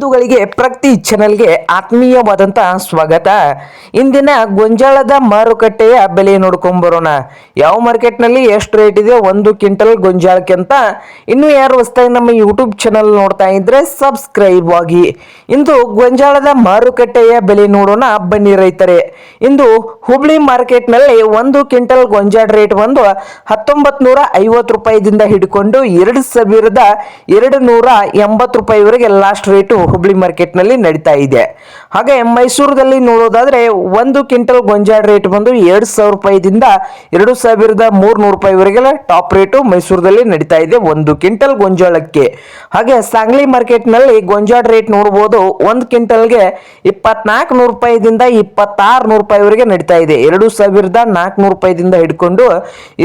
ಬಂಧುಗಳಿಗೆ ಪ್ರತಿ ಚಾನೆಲ್ಗೆ ಆತ್ಮೀಯವಾದಂಥ ಸ್ವಾಗತ. ಇಂದಿನ ಗೊಂಜಾಳದ ಮಾರುಕಟ್ಟೆಯ ಬೆಲೆ ನೋಡ್ಕೊಂಬರೋಣ. ಯಾವ ಮಾರ್ಕೆಟ್ನಲ್ಲಿ ಎಷ್ಟು ರೇಟ್ ಇದೆ, ಒಂದು ಕ್ವಿಂಟಲ್ ಗೊಂಜಾಳಕ್ಕೆ ಅಂತ ಇನ್ನು ಯಾರು ಹೊಸ್ತಾಗಿ ನಮ್ಮ ಯೂಟ್ಯೂಬ್ ಚಾನಲ್ ನೋಡ್ತಾ ಇದ್ರೆ ಸಬ್ಸ್ಕ್ರೈಬ್ ಆಗಿ. ಇಂದು ಗೊಂಜಾಳದ ಮಾರುಕಟ್ಟೆಯ ಬೆಲೆ ನೋಡೋಣ. ಬನ್ನಿ ರೈತರೆ, ಇಂದು ಹುಬ್ಳಿ ಮಾರ್ಕೆಟ್ನಲ್ಲಿ ಒಂದು ಕ್ವಿಂಟಲ್ ಗೊಂಜಾಳ ರೇಟ್ ಒಂದು ಹತ್ತೊಂಬತ್ತು ನೂರ ಐವತ್ತು ರೂಪಾಯಿದಿಂದ ಹಿಡ್ಕೊಂಡು ಎರಡು ಸಾವಿರದ ಎರಡು ನೂರ ಎಂಬತ್ತು ರೂಪಾಯಿವರೆಗೆ ಲಾಸ್ಟ್ ರೇಟು ಹುಬ್ಳಿ ಮಾರ್ಕೆಟ್ನಲ್ಲಿ ನಡೀತಾ ಇದೆ. ಹಾಗೆ ಮೈಸೂರದಲ್ಲಿ ನೋಡೋದಾದ್ರೆ ಒಂದು ಕ್ವಿಂಟಲ್ ಗೊಂಜಾಳ ರೇಟ್ ಬಂದು ಎರಡು ಸಾವಿರ ರೂಪಾಯಿದಿಂದ ಎರಡು ಸಾವಿರದ ಮೂರ್ನೂರು ರೂಪಾಯಿವರೆಗೆಲ್ಲ ಟಾಪ್ ರೇಟು ಮೈಸೂರದಲ್ಲಿ ನಡೀತಾ ಇದೆ ಒಂದು ಕ್ವಿಂಟಲ್ ಗೊಂಜಾಳಕ್ಕೆ. ಹಾಗೆ ಸಾಂಗ್ಲಿ ಮಾರ್ಕೆಟ್ನಲ್ಲಿ ಗೊಂಜಾಳ ರೇಟ್ ನೋಡ್ಬೋದು ಒಂದು ಕ್ವಿಂಟಲ್ಗೆ ಇಪ್ಪತ್ನಾಲ್ಕು ನೂರು ರೂಪಾಯಿದಿಂದ ಇಪ್ಪತ್ತಾರು ನೂರು ರೂಪಾಯಿವರೆಗೆ ನಡೀತಾ ಇದೆ. ಎರಡು ಸಾವಿರದ ನಾಲ್ಕುನೂರು ರೂಪಾಯಿದಿಂದ ಹಿಡ್ಕೊಂಡು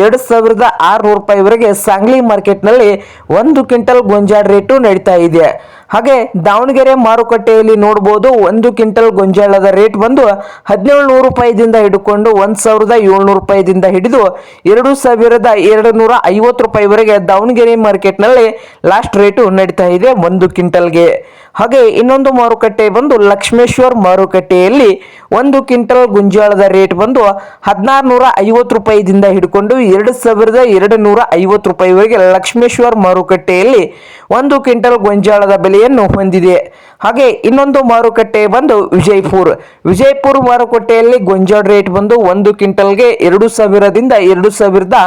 ಎರಡು ಸಾವಿರದ ಆರುನೂರು ರೂಪಾಯಿವರೆಗೆ ಸಾಂಗ್ಲಿ ಮಾರ್ಕೆಟ್ನಲ್ಲಿ ಒಂದು ಕ್ವಿಂಟಲ್ ಗೊಂಜಾಳ ರೇಟು ನಡೀತಾ ಇದೆ. ಹಾಗೆ ದಾವಣಗೆರೆ ಮಾರುಕಟ್ಟೆಯಲ್ಲಿ ನೋಡ್ಬೋದು ಒಂದು ಕ್ವಿಂಟಲ್ ಗೊಂಜಾಳದ ರೇಟ್ ಬಂದು ಹದಿನೇಳು ನೂರು ರೂಪಾಯಿದಿಂದ ಹಿಡ್ಕೊಂಡು ಒಂದು ಸಾವಿರದ ಏಳ್ನೂರು ರೂಪಾಯಿದಿಂದ ಹಿಡಿದು ಎರಡು ಸಾವಿರದ ಎರಡು ನೂರ ಐವತ್ತು ರೂಪಾಯಿವರೆಗೆ ದಾವಣಗೆರೆ ಮಾರ್ಕೆಟ್ನಲ್ಲಿ ಲಾಸ್ಟ್ ರೇಟು ನಡೀತಾ ಇದೆ ಒಂದು ಕ್ವಿಂಟಲ್ಗೆ. ಹಾಗೆ ಇನ್ನೊಂದು ಮಾರುಕಟ್ಟೆ ಬಂದು ಲಕ್ಷ್ಮೇಶ್ವರ್ ಮಾರುಕಟ್ಟೆಯಲ್ಲಿ ಒಂದು ಕ್ವಿಂಟಲ್ ಗುಂಜಾಳದ ರೇಟ್ ಬಂದು ಹದಿನಾರು ನೂರ ಐವತ್ತು ರೂಪಾಯಿದಿಂದ ಹಿಡ್ಕೊಂಡು ಎರಡು ಸಾವಿರದ ಎರಡು ನೂರ ಐವತ್ತು ರೂಪಾಯಿವರೆಗೆ ಲಕ್ಷ್ಮೇಶ್ವರ್ ಮಾರುಕಟ್ಟೆಯಲ್ಲಿ ಒಂದು ಕ್ವಿಂಟಲ್ ಗೊಂಜಾಳದ ಬೆಲೆಯನ್ನು ಹೊಂದಿದೆ. ಹಾಗೆ ಇನ್ನೊಂದು ಮಾರುಕಟ್ಟೆ ಬಂದು ವಿಜಯಪುರ್. ವಿಜಯಪುರ ಮಾರುಕಟ್ಟೆಯಲ್ಲಿ ಗೊಂಜಾಳ ರೇಟ್ ಬಂದು ಒಂದು ಕ್ವಿಂಟಲ್ಗೆ ಎರಡು ಸಾವಿರದಿಂದ ಎರಡು ಸಾವಿರದ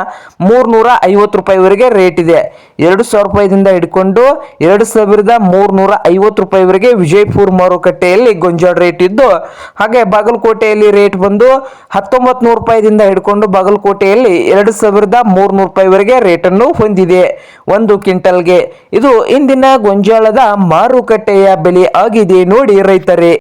ಮೂರ್ನೂರ ಐವತ್ತು ರೂಪಾಯಿವರೆಗೆ ರೇಟ್ ಇದೆ. ಎರಡು ಸಾವಿರ ರೂಪಾಯಿದಿಂದ ಹಿಡ್ಕೊಂಡು ಎರಡು ಸಾವಿರದ ಮೂರ್ನೂರ ಐವತ್ತು ರೂಪಾಯಿವರೆಗೆ ವಿಜಯಪುರ ಮಾರುಕಟ್ಟೆಯಲ್ಲಿ ಗೊಂಜಾಳ ರೇಟ್ ಇದ್ದು, ಹಾಗೆ ಬಾಗಲಕೋಟೆಯಲ್ಲಿ ರೇಟ್ ಬಂದು ಹತ್ತೊಂಬತ್ತು ನೂರು ರೂಪಾಯಿದಿಂದ ಹಿಡ್ಕೊಂಡು ಬಾಗಲಕೋಟೆಯಲ್ಲಿ ಎರಡು ಸಾವಿರದ ಮೂರ್ನೂರು ರೂಪಾಯಿವರೆಗೆ ರೇಟನ್ನು ಹೊಂದಿದೆ. ಒಂದು ಕ್ವಿಂಟಲ್ಗೆ. ಇದು ಇಂದಿನ ಗೊಂಜಾಳದ ಮಾರುಕಟ್ಟೆಯ ಬೆಲೆ ಆಗಿದೆ ನೋಡಿ ರೈತರೇ.